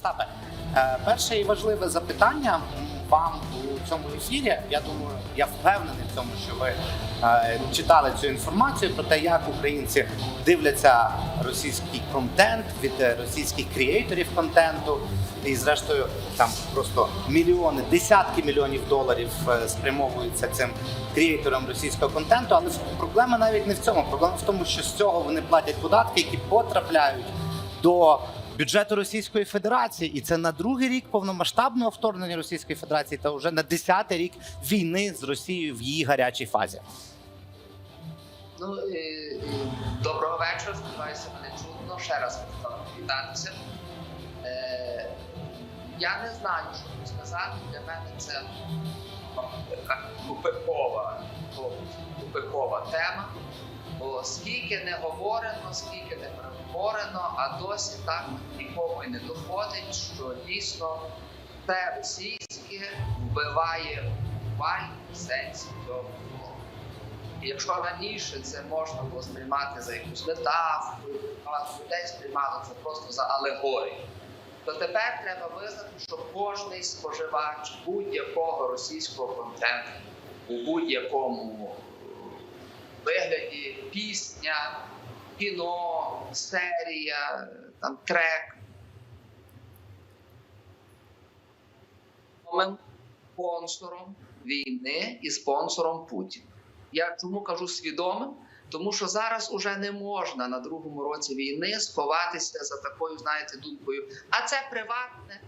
Остапе, е, перше і важливе запитання вам у цьому ефірі. Я думаю, я впевнений в тому, що ви е, читали цю інформацію про те, як українці дивляться російський контент від е, російських креаторів контенту. І зрештою там просто мільйони, десятки мільйонів доларів спрямовуються цим креаторам російського контенту. Але проблема навіть не в цьому. Проблема в тому, що з цього вони платять податки, які потрапляють до бюджету Російської Федерації, і це на другий рік повномасштабного вторгнення Російської Федерації та вже на десятий рік війни з Росією в її гарячій фазі. Ну, і, і, доброго вечора, сподіваюся, мене чутно. Ще раз вам привітатися. Е, я не знаю, що сказати. Для мене це така тупикова, тупикова тема. Бо скільки не говорено, скільки не переговорено, а досі так нікому і не доходить, що дійсно те російське вбиває в сенсі цього слова. Якщо раніше це можна було сприймати за якусь метафору, багато людей сприймало це просто за алегорію, то тепер треба визнати, що кожний споживач будь-якого російського контенту у будь-якому вигляді пісня, кіно, серія, там трек. спонсором війни і спонсором Путіна. Я чому кажу свідомим? Тому що зараз уже не можна на другому році війни сховатися за такою, знаєте, думкою. А це приватне,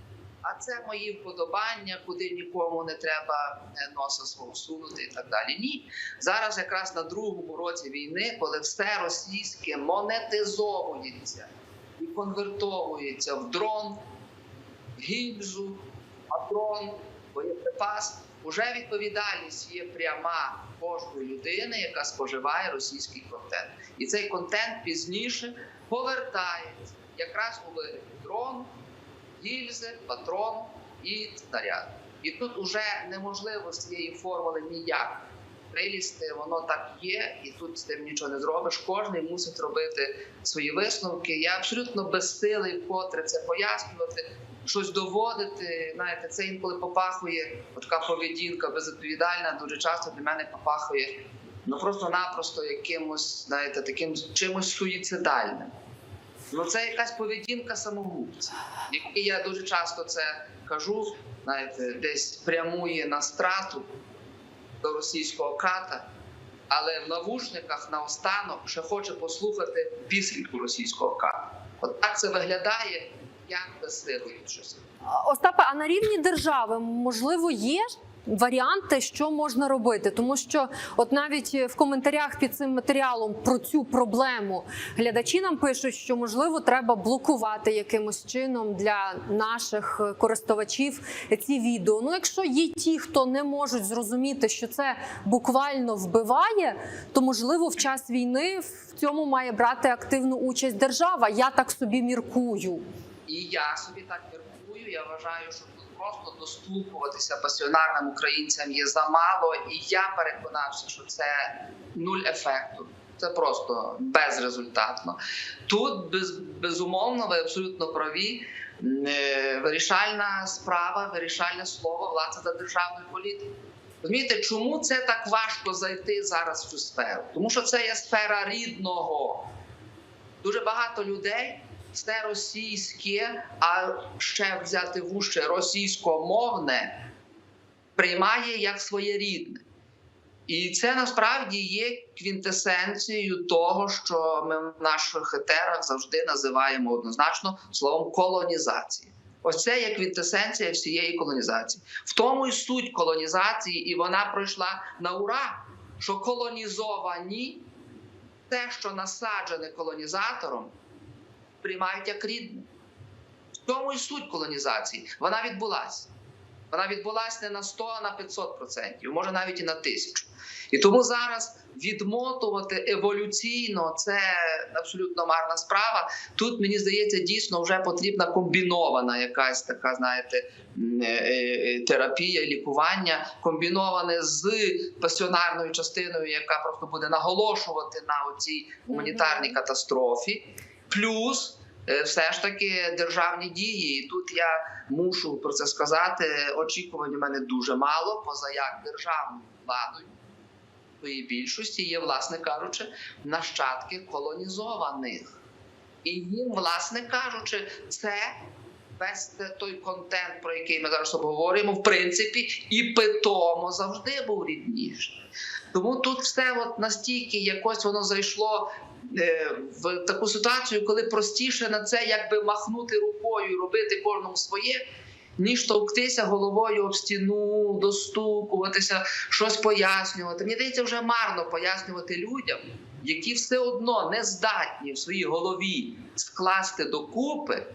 а це мої вподобання, куди нікому не треба е, носа свого сунути і так далі. Ні, зараз якраз на другому році війни, коли все російське монетизовується і конвертовується в дрон, гільзу, патрон, боєприпас. Уже відповідальність є пряма кожної людини, яка споживає російський контент, і цей контент пізніше повертається якраз у вигляді дрону, гільзи, патрону і снаряду. І тут уже неможливо з цієї формули ніяк прилізти, воно так є, і тут з тим нічого не зробиш. Кожний мусить робити свої висновки. Я абсолютно безсилий вкотре це пояснювати. Щось доводити, знаєте, це інколи попахує така поведінка безвідповідальна. Дуже часто для мене попахує ну просто-напросто якимось, знаєте, таким чимось суїцидальним. Ну це якась поведінка самогубця, який я дуже часто це кажу, знаєте, десь прямує на страту до російського ката, але в навушниках наостанок ще хоче послухати пісеньку російського ката. От так це виглядає. Я безсилий щось. Остапе, а на рівні держави можливо є варіанти, що можна робити, тому що, от навіть в коментарях під цим матеріалом про цю проблему глядачі нам пишуть, що можливо треба блокувати якимось чином для наших користувачів ці відео. Ну, якщо є ті, хто не можуть зрозуміти, що це буквально вбиває, то можливо в час війни в цьому має брати активну участь держава. Я так собі міркую. І я собі так міркую. Я вважаю, що просто достукуватися пасіонарним українцям є замало, і я переконався, що це нуль ефекту. Це просто безрезультатно. Тут без, безумовно, ви абсолютно праві. Е, Вирішальна справа, вирішальне слово власне за державної політики. Розумієте, чому це так важко зайти зараз в цю сферу? Тому що це є сфера рідного. Дуже багато людей це російське, а ще взяти вуще російськомовне приймає як своє рідне. І це насправді є квінтесенцією того, що ми в наших етерах завжди називаємо однозначно словом колонізація. Ось це є квінтесенція всієї колонізації. В тому і суть колонізації, і вона пройшла на ура, що колонізовані те, що насаджене колонізатором, приймають як рідне. В цьому і суть колонізації. Вона відбулася. Вона відбулася не на 100, а на 500%, може навіть і на 1000. І тому зараз відмотувати еволюційно це абсолютно марна справа. Тут мені здається, дійсно вже потрібна комбінована якась така, знаєте, е, е, терапія, лікування, комбіноване з пасіонарною частиною, яка просто буде наголошувати на цій гуманітарній катастрофі. Плюс е, все ж таки державні дії. І тут я мушу про це сказати. Очікувань у мене дуже мало, поза як державною владою своїй більшості є, власне кажучи, нащадки колонізованих. І їм, власне кажучи, це весь той контент, про який ми зараз обговорюємо, в принципі, і питомо завжди був рідніший. Тому тут все от настільки якось воно зайшло в таку ситуацію, коли простіше на це якби махнути рукою і робити кожному своє, ніж товктися головою об стіну, достукуватися, щось пояснювати. Мені здається, вже марно пояснювати людям, які все одно не здатні в своїй голові скласти докупи.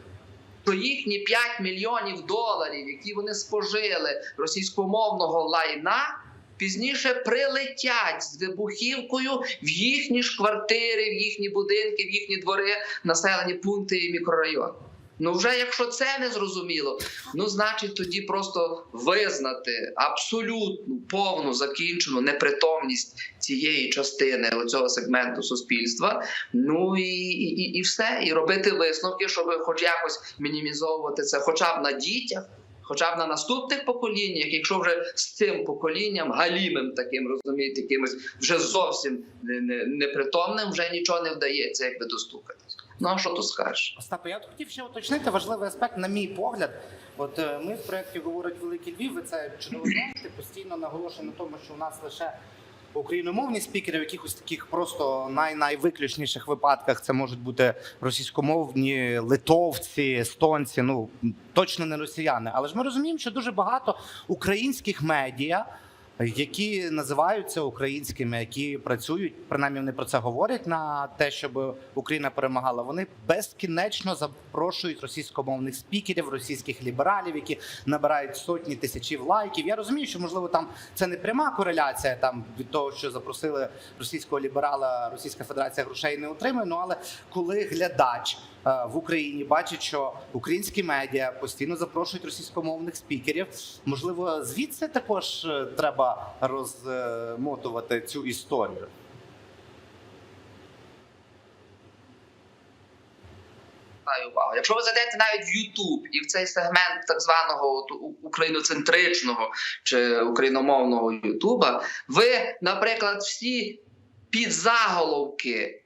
То їхні 5 мільйонів доларів, які вони спожили російськомовного лайна, пізніше прилетять з вибухівкою в їхні ж квартири, в їхні будинки, в їхні двори, населені пункти і мікрорайони. Ну, вже якщо це не зрозуміло, ну значить тоді просто визнати абсолютну повну закінчену непритомність цієї частини цього сегменту суспільства. Ну і, і, і все, і робити висновки, щоб хоч якось мінімізовувати це, хоча б на дітях. Хоча б на наступних поколіннях, якщо вже з цим поколінням галімим таким розумієте, якимось вже зовсім не- не- непритомним, вже нічого не вдається, якби достукатись. Ну а що тут скажеш? Остапе, я от хотів ще уточнити важливий аспект, на мій погляд. От е, ми в проєкті говорить Великий Львів, ви це чудово знаєте, постійно наголошуємо на тому, що у нас лише україномовні спікери, в якихось таких просто най найвиключніших випадках це можуть бути російськомовні литовці, естонці, ну точно не росіяни. Але ж ми розуміємо, що дуже багато українських медіа. Які називаються українськими, які працюють, принаймні вони про це говорять на те, щоб Україна перемагала. Вони безкінечно запрошують російськомовних спікерів, російських лібералів, які набирають сотні тисячів лайків. Я розумію, що можливо там це не пряма кореляція там від того, що запросили російського ліберала, Російська Федерація грошей не отримує. Ну але коли глядач в Україні бачить, що українські медіа постійно запрошують російськомовних спікерів, можливо, звідси також е, треба розмотувати цю історію. увагу. Якщо ви зайдете навіть в YouTube і в цей сегмент так званого україноцентричного чи україномовного Ютуба, ви, наприклад, всі підзаголовки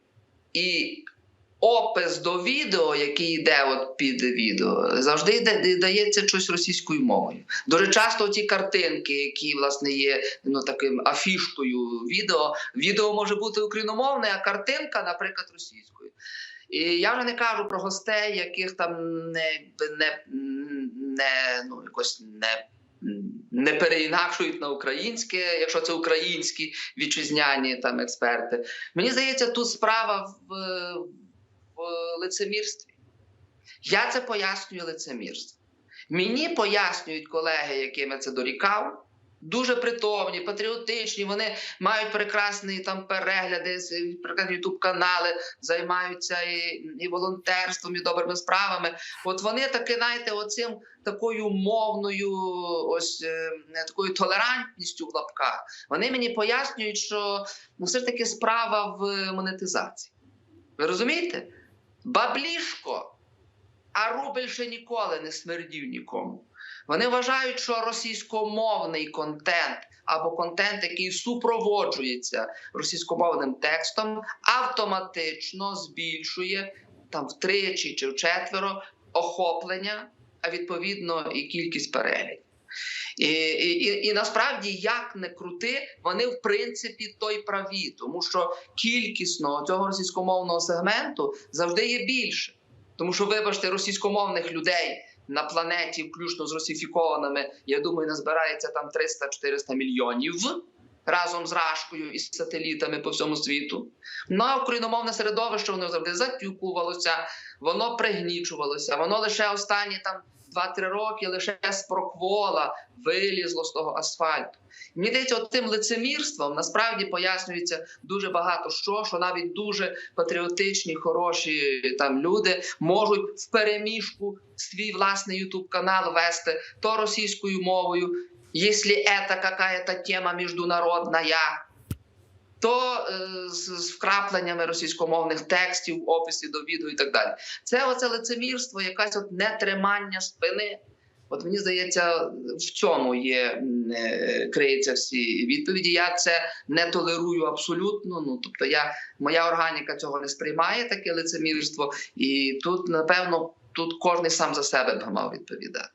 і опис до відео, який йде от під відео, завжди дається щось російською мовою. Дуже часто ті картинки, які власне є ну таким афішкою відео, відео може бути україномовне, а картинка, наприклад, російською. І я вже не кажу про гостей, яких там не, не, не ну якось не. Не переінакшують на українське, якщо це українські вітчизняні там експерти. Мені здається, тут справа в лицемірстві. Я це пояснюю лицемірство. Мені пояснюють колеги, яким я це дорікав, дуже притомні, патріотичні. Вони мають прекрасні там перегляди, прекрасні ютуб канали, займаються і, і волонтерством, і добрими справами. От вони таки, знаєте, оцим такою мовною, ось е, такою толерантністю в лапках. Вони мені пояснюють, що ну, все ж таки справа в монетизації. Ви розумієте? Баблішко, а рубль ще ніколи не смердів нікому. Вони вважають, що російськомовний контент або контент, який супроводжується російськомовним текстом, автоматично збільшує там втричі чи вчетверо охоплення, а відповідно і кількість переглядів. І, і, і, насправді, як не крути, вони в принципі то й праві, тому що кількісно цього російськомовного сегменту завжди є більше. Тому що, вибачте, російськомовних людей на планеті, включно з росіфікованими, я думаю, назбирається там 300-400 мільйонів разом з Рашкою і сателітами по всьому світу. Ну а україномовне середовище воно завжди затюкувалося, воно пригнічувалося, воно лише останні там 2-3 роки лише з проквола вилізло з того асфальту. Мені здається, тим лицемірством насправді пояснюється дуже багато що, що навіть дуже патріотичні, хороші там люди можуть в переміжку свій власний ютуб канал вести то російською мовою, якщо це какая-то тема міжнародна, то е, з, вкрапленнями російськомовних текстів, описів до відео і так далі. Це оце лицемірство, якась от нетримання спини. От мені здається, в цьому є е, всі відповіді. Я це не толерую абсолютно. Ну тобто, я моя органіка цього не сприймає таке лицемірство, і тут напевно тут кожен сам за себе б мав відповідати.